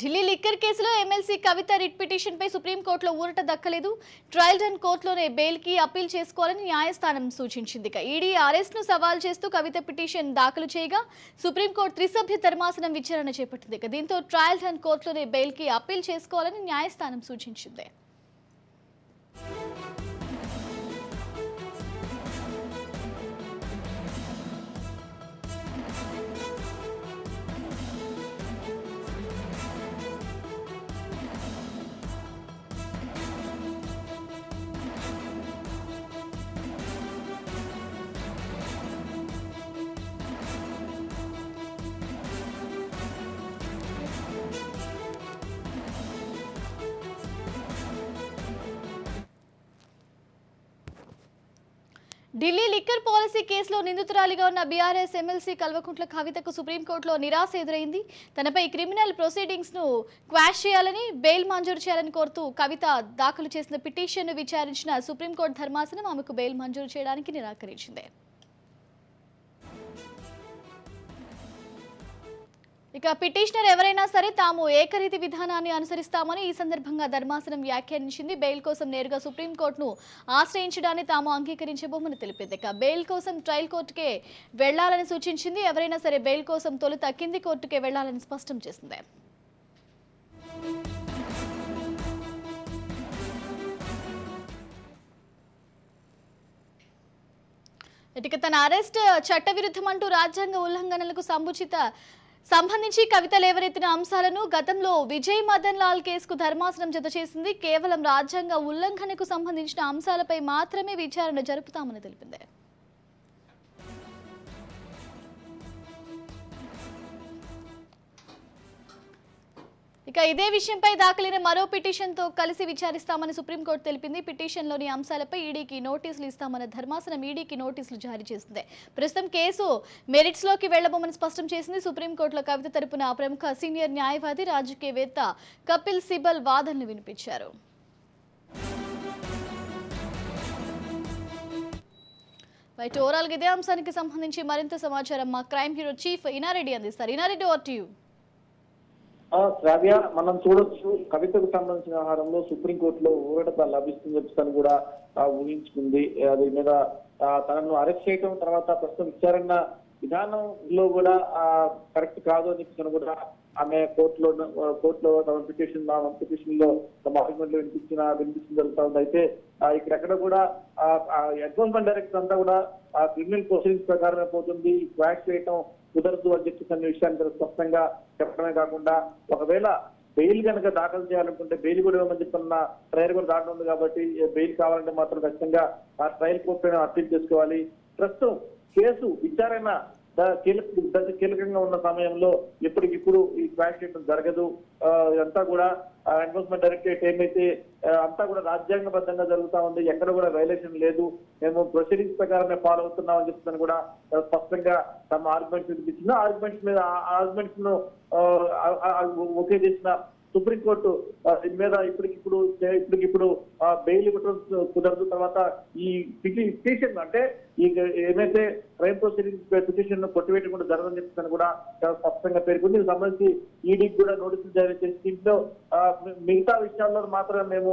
Delhi liquor కేసులో MLC Kavitha writ petition పై సుప్రీంకోర్టులో ఊరట దక్కలేదు. ట్రయల్ రన్ కోర్టులోనే బెయిల్కి అప్పీల్ చేసుకోవాలని న్యాయస్థానం సూచించింది. ఈడీ అరెస్ట్ను సవాల్ చేస్తూ కవిత పిటిషన్ దాఖలు చేయగా సుప్రీంకోర్టు త్రిసభ్య ధర్మాసనం విచారణ చేపట్టింది. దీంతో ట్రయల్ రన్ కోర్టులోనే బెయిల్కి అప్పీల్ చేసుకోవాలని న్యాయస్థానం సూచించింది. ఢిల్లీ లిక్కర్ పాలసీ కేసులో నిందితురాలిగా ఉన్న బీఆర్ఎస్ ఎమ్మెల్సీ కల్వకుంట్ల కవితకు సుప్రీంకోర్టులో నిరాశ ఎదురైంది. తనపై క్రిమినల్ ప్రొసీడింగ్స్ను క్వాష్ చేయాలని బెయిల్ మంజూరు చేయాలని కోరుతూ కవిత దాఖలు చేసిన పిటిషన్ను విచారించిన సుప్రీంకోర్టు ధర్మాసనం ఆమెకు బెయిల్ మంజూరు చేయడానికి నిరాకరించింది. ఇక పిటిషనర్ ఎవరైనా సరే తాము ఏకరీతి విధానాన్ని అనుసరిస్తామని ఈ సందర్భంగా ధర్మాసనం వ్యాఖ్యానించింది. బెయిల్ కోసం నేరుగా సుప్రీంకోర్టును ఆశ్రయించడాన్ని తాము అంగీకరించబోమని తెలిపింది. ఇక బెయిల్ కోసం ట్రయల్ కోర్టుకే వెళ్ళాలని సూచించింది. ఎవరైనా సరే బెయిల్ కోసం తొలుత కింది కోర్టుకే వెళ్ళాలని స్పష్టం చేసింది. ఇటుక తన అరెస్ట్ చట్టవిరుద్ధం అంటూ రాజ్యాంగ ఉల్లంఘనలకు సంబుచిత సంబంధించి కవిత లేవనెత్తిన అంశాలను గతంలో విజయ్ మదన్ లాల్ కేసుకు ధర్మాసనం జత చేసింది. కేవలం రాజ్యాంగ ఉల్లంఘనకు సంబంధించిన అంశాలపై మాత్రమే విచారణ జరుపుతామని తెలిపింది. ఇక ఇదే విషయంపై దాఖలైన మరో పిటిషన్తో కలిసి విచారిస్తామని సుప్రీంకోర్టు తెలిపింది. పిటిషన్లోని అంశాలపై ఈడీకి నోటీసులు ఇస్తామన్న ధర్మాసనం ఈడీకి నోటీసులు జారీ చేసింది. ప్రస్తుతం కేసు మెరిట్స్లోకి వెళ్ళబోమని స్పష్టం చేసింది. సుప్రీంకోర్టులో కవిత తరపున ప్రముఖ సీనియర్ న్యాయవాది రాజకీయవేత్త కపిల్ సిబల్ వాదనలు వినిపించారు. రైట్ ఓవరాల్గా ఇదే అంశానికి సంబంధించి మరింత సమాచారం మా క్రైమ్ హీరో చీఫ్ ఇనారెడ్డి అందిస్తారు. ఇనారెడ్డి ఓర్ టు యూ. శ్రావ్య మనం చూడొచ్చు కవితకు సంబంధించిన ఆహారంలో సుప్రీంకోర్టులో ఊరట లభిస్తుంది చెప్పి తను కూడా ఊహించుకుంది. అది మీద తనను అరెస్ట్ చేయడం తర్వాత ప్రస్తుతం విచారణ విధానంలో కూడా కరెక్ట్ కాదు అని చెప్పి తను కూడా ఆమె కోర్టులో కోర్టులో తమ పిటిషన్ పిటిషన్లో తమ ఆర్గ్యుమెంట్లో వినిపించిన వినిపించిన జరుగుతా ఉంది. అయితే ఇక్కడ ఇక్కడెక్కడ కూడా ఎన్ఫోర్స్మెంట్ డైరెక్టర్ అంతా కూడా ఆ క్రిమినల్ ప్రొసీడింగ్స్ ప్రకారమే పోతుంది. క్వాష్ చేయటం కుదరదు అని చెప్పి అనే విషయాన్ని స్పష్టంగా చెప్పడమే కాకుండా ఒకవేళ బెయిల్ కనుక దాఖలు చేయాలనుకుంటే బెయిల్ కూడా ఇవ్వమని చెప్పిన ట్రయల్ కూడా దాటి ఉంది కాబట్టి బెయిల్ కావాలంటే మాత్రం ఖచ్చితంగా ఆ ట్రయల్ కోర్టు పైన అప్పీల్ చేసుకోవాలి. ప్రస్తుతం కేసు విచారణ కీలక కీలకంగా ఉన్న సమయంలో ఇప్పటికిప్పుడు ఈ క్వాష్ చేయడం జరగదు. అంతా ఇదంతా కూడా ఎన్ఫోర్స్మెంట్ డైరెక్టరేట్ ఏమైతే అంతా కూడా రాజ్యాంగబద్ధంగా జరుగుతా ఉంది. ఎక్కడ కూడా వైలేషన్ లేదు. మేము ప్రొసీడింగ్స్ ప్రకారమే ఫాలో అవుతున్నామని చెప్తాను కూడా స్పష్టంగా తమ ఆర్గ్యుమెంట్స్ వినిపించింది ఆర్గ్యుమెంట్స్ మీద ఆర్గ్యుమెంట్స్ను ఆ, ఒకే చేసిన సుప్రీంకోర్టు దీని మీద ఇప్పటికిప్పుడు ఇప్పటికిప్పుడు ఆ, బెయిల్ ఇవ్వడం కుదరదు. తర్వాత ఈ పిటిషన్ అంటే ఈ ఏమైతే క్రైమ్ ప్రొసీడింగ్ పిటిషన్ కొట్టివేయకుండా జరగదని చెప్తాను కూడా చాలా స్పష్టంగా పేర్కొంది. దీనికి సంబంధించి ఈడీకి కూడా నోటీసులు జారీ చేసి దీంట్లో మిగతా విషయాల్లో మాత్రం మేము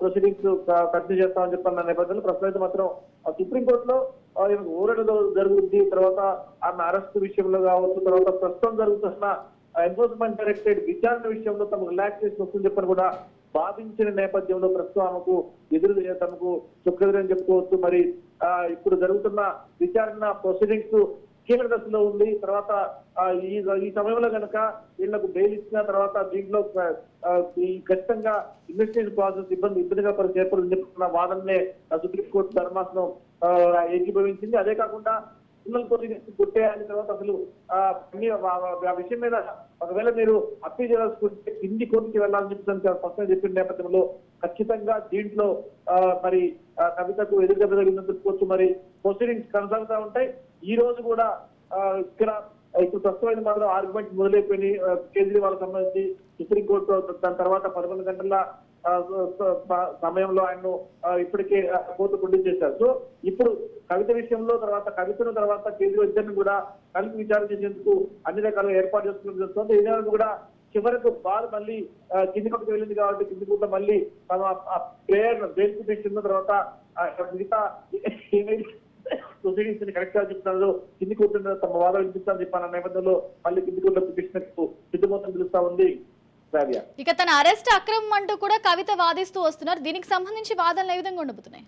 ప్రొసీడింగ్స్ కంటిన్యూ చేస్తామని చెప్పిన నేపథ్యంలో ప్రస్తుతం అయితే మాత్రం ఆ, సుప్రీంకోర్టులో ఆ, ఈయనకు ఊరట జరుగుద్ది. తర్వాత ఆమె అరెస్ట్ విషయంలో కావచ్చు తర్వాత ప్రస్తుతం జరుగుతున్న ఎన్ఫోర్స్మెంట్ డైరెక్టరేట్ విచారణ విషయంలో తమకు రిలాక్సేషన్ వస్తుందని చెప్పని కూడా భావించిన నేపథ్యంలో ప్రస్తుతం ఆమెకు ఎదురు తమకు చుక్కదని చెప్పుకోవచ్చు. మరి ఇప్పుడు జరుగుతున్న విచారణ ప్రొసీడింగ్స్ కీలక దశలో ఉంది. తర్వాత ఈ ఈ సమయంలో కనుక వీళ్ళకు బెయిల్ ఇచ్చిన తర్వాత దీంట్లో ఈ ఖచ్చితంగా ఇన్వెస్టిగేషన్ ప్రాసెస్ ఇబ్బంది ఇబ్బందిగా పరిస్థితి ఏర్పడింది చెప్తున్న వాదననే సుప్రీంకోర్టు ధర్మాసనం ఏకీభవించింది. అదే కాకుండా క్రిమినల్ ప్రొసీడింగ్స్ కొట్టేయాలి తర్వాత అసలు ఆ, విషయం మీద ఒకవేళ మీరు అప్పీల్ చేయాల్సుకుంటే కింది కోర్టుకి వెళ్ళాలని చెప్పి తను స్పష్టంగా చెప్పిన నేపథ్యంలో ఖచ్చితంగా దీంట్లో మరి కవితకు ఎదురుదెబ్బ జరిగిందని చెప్పుకోవచ్చు మరి ప్రొసీడింగ్స్ కొనసాగుతూ ఉంటాయి. ఈ రోజు కూడా ఇక్కడ ఇప్పుడు ప్రస్తుతం మాత్రం ఆర్గ్యుమెంట్ మొదలైపోయి కేజ్రీవాల్ సంబంధించి సుప్రీంకోర్టు దాని తర్వాత పదకొండు గంటల సమయంలో ఆయన ఇప్పటికే కోర్టు ప్రొడ్యూస్ చేశారు. సో ఇప్పుడు కవిత విషయంలో తర్వాత కవితను తర్వాత కేజ్రీవాల్ ఇద్దరిని కూడా కలిపి విచారణ చేసేందుకు అన్ని రకాలుగా ఏర్పాటు చేసుకుని జరుగుతుంది ఈ కూడా చివరకు బాల్ మళ్ళీ కింది కొట్టుకు వెళ్ళింది కాబట్టి కింది కూడా మళ్ళీ తమ ఆ ప్లేయర్ బెయిల్ పిటిషన్ తర్వాత మిగతా ప్రొసీడింగ్స్ని కరెక్ట్గా చెప్తున్నారు. కింది కూర్చున్న తమ వాదం వినిపిస్తాను చెప్పాను. నేపథ్యంలో మళ్ళీ కింది కూర్చున్న పిటిషన్ సిద్ధమవుతాం పిలుస్తా ఉంది ఇక తన అరెస్ట్ అక్రమం అంటూ కూడా కవిత వాదిస్తూ వస్తున్నారు. దీనికి సంబంధించి వాదనలు ఏ విధంగా ఉండబోతున్నాయి?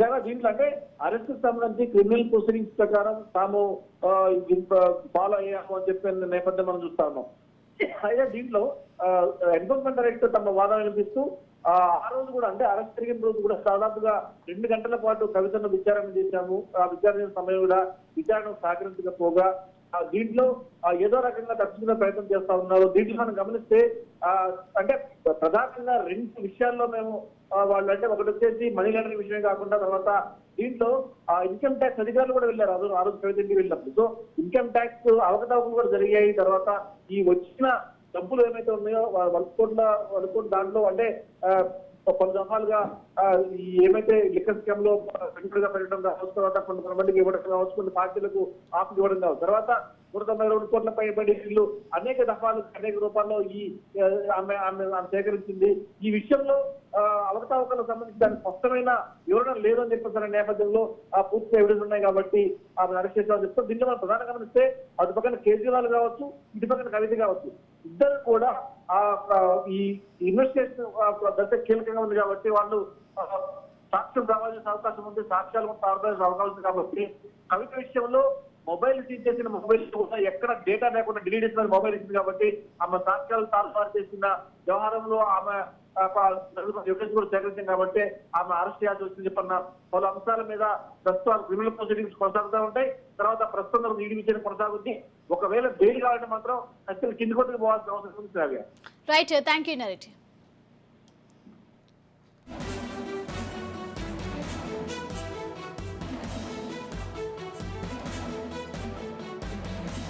లేదా దీంట్లో అంటే అరెస్ట్ సంబంధించి క్రిమినల్ ప్రొసీడింగ్స్ ప్రకారం తాము ఫాలో అయ్యాము అని చెప్పిన నేపథ్యం మనం చూస్తా ఉన్నాం. అయితే దీంట్లో ఎన్ఫోర్స్మెంట్ డైరెక్టర్ తమ వాదన వినిపిస్తూ ఆ రోజు కూడా అంటే అరెస్ట్ జరిగిన రోజు కూడా దాదాపుగా రెండు గంటల పాటు కవితను విచారణ చేశాము. ఆ విచారణ సమయం కూడా విచారణ సహకరించకపోగా ఆ దీంట్లో ఏదో రకంగా తప్పించుకునే ప్రయత్నం చేస్తా ఉన్నారు. దీంట్లో మనం గమనిస్తే ఆ అంటే ప్రధానంగా రెండు విషయాల్లో మేము వాళ్ళు అంటే ఒకటి వచ్చేసి మనీ లాండరింగ్ విషయం కాకుండా తర్వాత దీంట్లో ఆ ఇన్కమ్ ట్యాక్స్ అధికారులు కూడా వెళ్ళారు. ఆ రోజు ఆ రోజు వెళ్ళినప్పుడు. సో ఇన్కమ్ ట్యాక్స్ అవకతవకలు కూడా జరిగాయి. తర్వాత ఈ వచ్చిన డబ్బులు ఏమైతే ఉన్నాయో వర్క్ వర్క్ దాంట్లో అంటే ఆ, కొన్ని దఫాలుగా ఏమైతే లిక్కర్ స్కామ్లో సెంట్రల్గా పెట్టడం కావచ్చు తర్వాత కొంతమందికి ఇవ్వడం కావచ్చు కొన్ని పార్టీలకు ఆఫ్ ఇవ్వడం కావచ్చు. తర్వాత నూట తొంభై రెండు కోట్ల పైబడి వీళ్ళు అనేక దఫాలు అనేక రూపాల్లో ఈ ఆమె ఆమె ఆమె సేకరించింది. ఈ విషయంలో ఆ, అవకతవకలకు సంబంధించి దానికి స్పష్టమైన వివరణ లేదు అని నేపథ్యంలో ఆ పూర్తి ఎవిడెన్స్ ఉన్నాయి కాబట్టి ఆమె అరెస్ట్ చేసామని చెప్తాం దీంట్లో మనం ప్రధానంగా గమనిస్తే అటు పక్కన కేజ్రీవాల్ కావచ్చు ఇటు పక్కన కవిత కావచ్చు ఇద్దరు కూడా ఆ ఈ ఇన్వెస్టిగేషన్ దశ కీలకంగా ఉంది కాబట్టి వాళ్ళు సాక్ష్యం రావాల్సిన అవకాశం ఉంది సాక్ష్యాలు కూడా అవకాశం కాబట్టి కవిత విషయంలో మొబైల్ సీజ్ చేసిన మొబైల్ కూడా ఎక్కడ డేటా లేకుండా డిలీట్ చేసిన మొబైల్ ఇచ్చింది కాబట్టి ఆమె సాక్ష్యాలు తారుమారు చేసిన వ్యవహారంలో ఆమె ఎవిడెన్స్ కూడా సేకరించింది కాబట్టి ఆమె అరెస్ట్ చేయాల్సి వచ్చింది చెప్పన్న పలు అంశాల మీద ప్రస్తుతం క్రిమినల్ ప్రొసీడింగ్స్ కొనసాగుతూ ఉంటాయి. తర్వాత ప్రస్తుతం ఈడీ విచారణ కొనసాగుతుంది. ఒకవేళ బెయిల్ కావాలంటే మాత్రం అసలు కింది కొట్టుకు పోవాల్సిన అవసరం ఉంది రైట్ థ్యాంక్ యూ నరేట్